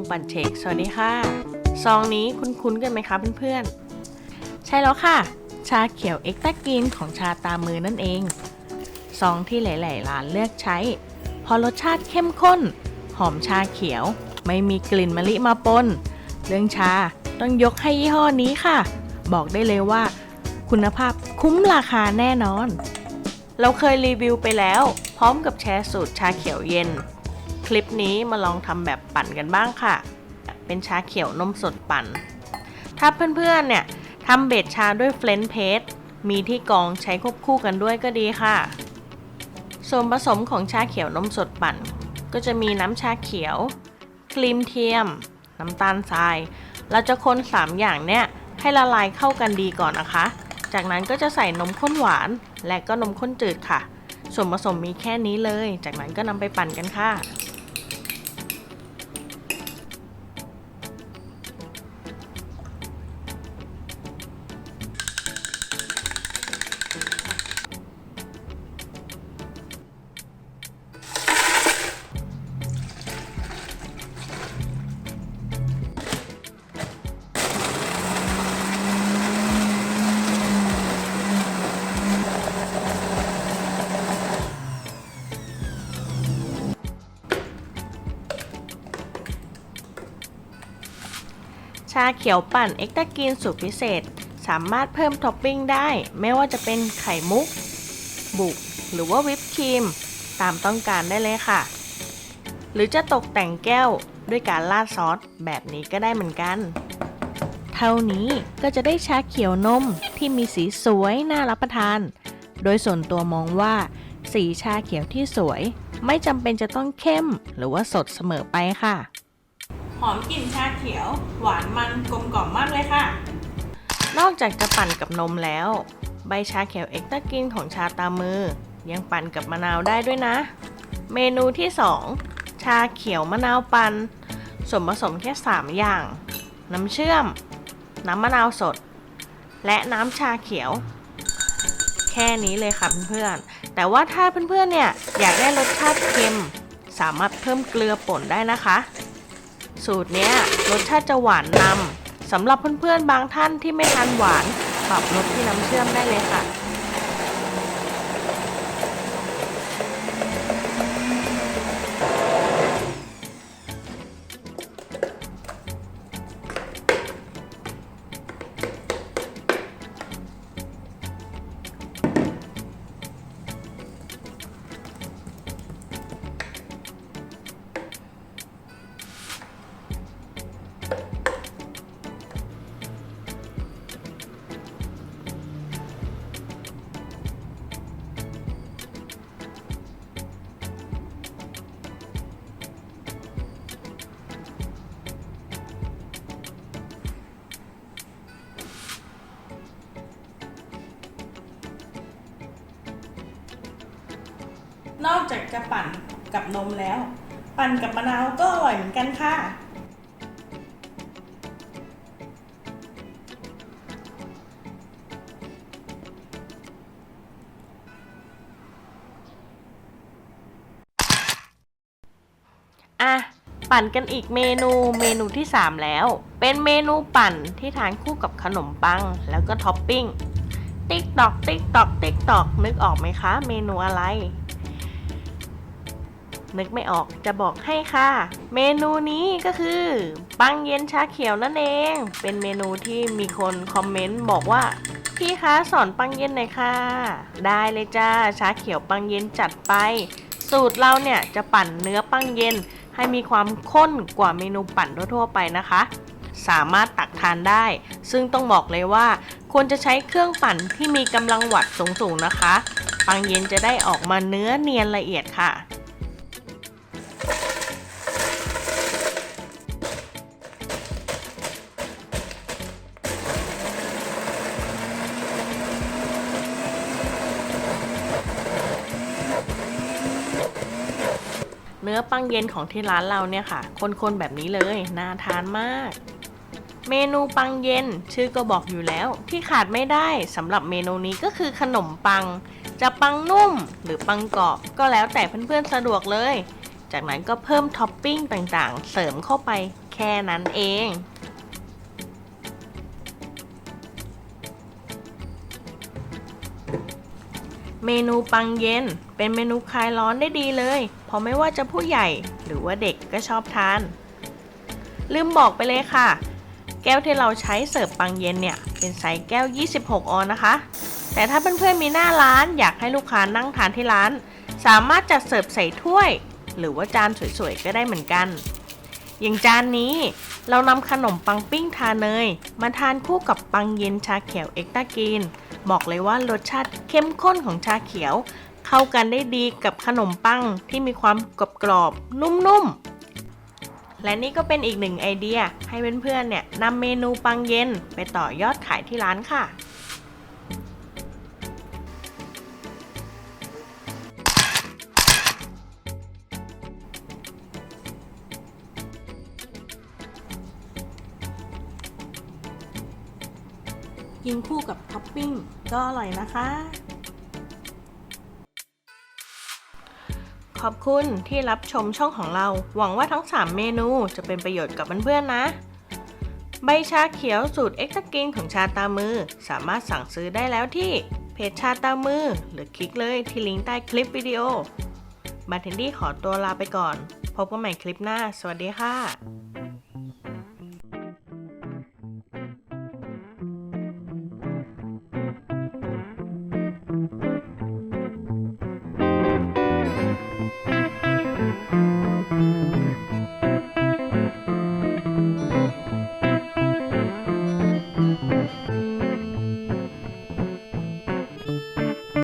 งปันเชกสวัสดีค่ะ ซองนี้คุ้นๆกันไหมคะเพื่อนๆ ใช่แล้วค่ะ ชาเขียวเอ็กตากินของชาตามือนั่นเอง ซองที่หลายๆร้านเลือกใช้เพราะรสชาติเข้มข้น หอมชาเขียว ไม่มีกลิ่นมะลิมาปน เรื่องชาต้องยกให้ยี่ห้อนี้ค่ะ บอกได้เลยว่า คุณภาพคุ้มราคาแน่นอน เราเคยรีวิวไปแล้ว พร้อมกับแชร์สูตรชาเขียวเย็น คลิปนี้มาลองทำแบบปั่นกันบ้างค่ะ เป็นชาเขียวนมสดปั่น ถ้าเพื่อนๆเนี่ยทำเบสชาด้วยเฟรนเพสมีที่กองใช้ควบคู่กันด้วยก็ดีค่ะ ส่วนผสมของชาเขียวนมสดปั่น ก็จะมีน้ำชาเขียว ครีมเทียม น้ำตาลทราย เราจะคน3อย่างเนี่ยให้ละลายเข้ากันดีก่อนนะคะ จากนั้นก็จะใส่นมข้นหวานและก็นมข้นจืดค่ะ ส่วนผสมมีแค่นี้เลย จากนั้นก็นำไปปั่นกันค่ะาเขียวปั่นเอ็กตากินสูตรพิเศษ สามารถเพิ่มท็อปปิ้งได้ ไม่ว่าจะเป็นไข่มุก บุก หรือว่าวิปครีม ตามต้องการได้เลยค่ะ หรือจะตกแต่งแก้วด้วยการราดซอสแบบนี้ก็ได้เหมือนกัน เท่านี้ก็จะได้ชาเขียวนมที่มีสีสวยน่ารับประทาน โดยส่วนตัวมองว่า สีชาเขียวที่สวย ไม่จำเป็นจะต้องเข้มหรือว่าสดเสมอไปค่ะ หอมกลิ่นชาเขียว หวานมันกลมกล่อมมากเลยค่ะ นอกจากจะปั่นกับนมแล้ว ใบชาเขียวเอ็กตากินของชาตามือ ยังปั่นกับมะนาวได้ด้วยนะ เมนูที่ 2 ชาเขียวมะนาวปั่นส่วนผสมแค่ 3 อย่าง น้ำเชื่อม น้ำมะนาวสด และน้ำชาเขียว แค่นี้เลยค่ะเพื่อนๆแต่ว่าถ้าเพื่อนๆเนี่ยอยากได้รสชาติเค็ม สามารถเพิ่มเกลือป่นได้นะคะ สูตรเนี้ยรสชาติจะหวานนำสำหรับเพื่อนๆบางท่านที่ไม่ทานหวาน ปรับรสที่น้ำเชื่อมได้เลยค่ะ นอกจากจะปั่นกับนมแล้ว ปั่นกับมะนาวก็อร่อยเหมือนกันค่ะ อะ ปั่นกันอีกเมนูเมนูที่ 3 แล้ว เป็นเมนูปั่นที่ทานคู่กับขนมปังแล้วก็ท็อปปิ้ง ติ๊กตอก ติ๊กตอก ติ๊กตอก นึกออกไหมคะ เมนูอะไร นึกไม่ออกจะบอกให้ค่ะ เมนูนี้ก็คือปังเย็นชาเขียวนั่นเอง เป็นเมนูที่มีคนคอมเมนต์บอกว่าพี่คะสอนปังเย็นหน่อยค่ะ ได้เลยจ้าชาเขียวปังเย็นจัดไป สูตรเราเนี่ยจะปั่นเนื้อปังเย็นให้มีความข้นกว่าเมนูปั่นทั่วๆไปนะคะ สามารถตักทานได้ ซึ่งต้องบอกเลยว่า ควรจะใช้เครื่องปั่นที่มีกำลังวัตต์สูงๆนะคะ ปังเย็นจะได้ออกมาเนื้อเนียนละเอียดค่ะ เนื้อปังเย็นของที่ร้านเราเนี่ยค่ะ คนๆแบบนี้เลย น่าทานมาก เมนูปังเย็นชื่อก็บอกอยู่แล้ว ที่ขาดไม่ได้สำหรับเมนูนี้ก็คือขนมปัง จะปังนุ่มหรือปังกรอบก็แล้วแต่เพื่อนๆสะดวกเลย จากนั้นก็เพิ่มท็อปปิ้งต่างๆ เสริมเข้าไปแค่นั้นเอง เมนูปังเย็น เป็นเมนูคลายร้อนได้ดีเลย เพราะไม่ว่าจะผู้ใหญ่หรือว่าเด็กก็ชอบทาน ลืมบอกไปเลยค่ะ แก้วที่เราใช้เสิร์ฟปังเย็นเนี่ย เป็นไซส์แก้ว 26 ออนนะคะ แต่ถ้าเพื่อนๆมีหน้าร้านอยากให้ลูกค้านั่งทานที่ร้าน สามารถจัดเสิร์ฟใส่ถ้วย หรือว่าจานสวยๆก็ได้เหมือนกัน อย่างจานนี้เรานำขนมปังปิ้งทาเนย มาทานคู่กับปังเย็นชาเขียวเอ็กตากีน บอกเลยว่ารสชาติเข้มข้นของชาเขียว เข้ากันได้ดีกับขนมปังที่มีความกรอบๆนุ่มๆ และนี่ก็เป็นอีกหนึ่งไอเดียให้เพื่อนๆเนี่ยนำเมนูปังเย็นไปต่อยอดขายที่ร้านค่ะ กินคู่กับท็อปปิ้งก็อร่อยนะคะ ขอบคุณที่รับชมช่องของเรา หวังว่าทั้ง 3 เมนูจะเป็นประโยชน์กับเพื่อนๆนะ ใบชาเขียวสูตรเอ็กซ์กินของชาตามือ สามารถสั่งซื้อได้แล้วที่เพจชาตามือ หรือคลิกเลยที่ลิงก์ใต้คลิปวิดีโอบาร์เทนดี้ขอตัวลาไปก่อน พบกันใหม่คลิปหน้า สวัสดีค่ะ